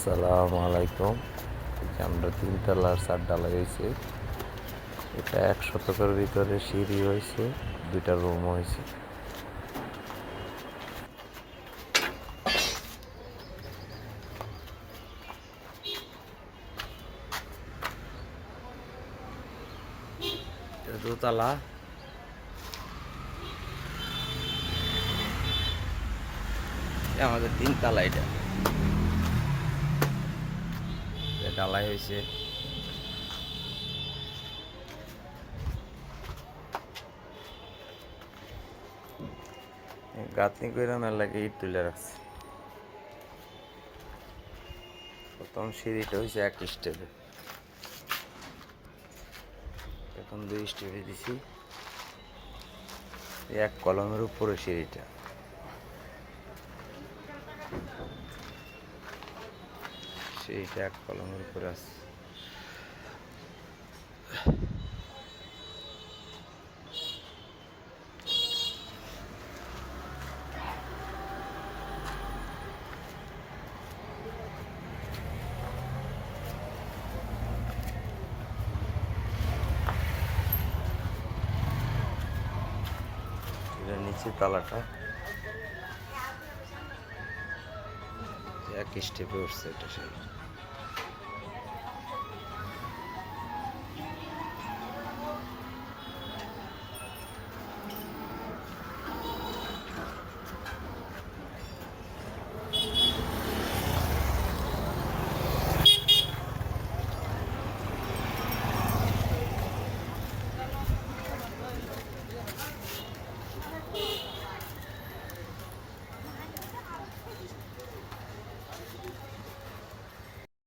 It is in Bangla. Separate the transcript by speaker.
Speaker 1: আসসালামু আলাইকুম। আমরা তিনতলার চার ডালা হয়েছে এটা এক শতকের ভিতরে সিঁড়ি হয়েছে, দুইটা রুম হয়েছে। দোতলা। আমাদের তিনতলা এটা। ডালাই হয়েছে। গাঁথনি করে না লাগে ইট তুলে রাখছে। প্রথম সিঁড়িটা হয়েছে এক স্টেপে এখন দুই স্টেপে দিছি। এক কলমের উপরে সিঁড়িটা। সিঁড়িটা এক কলমের উপরে আছে। নিচে তালাটা। এক স্টেপে উঠছে এটা সেই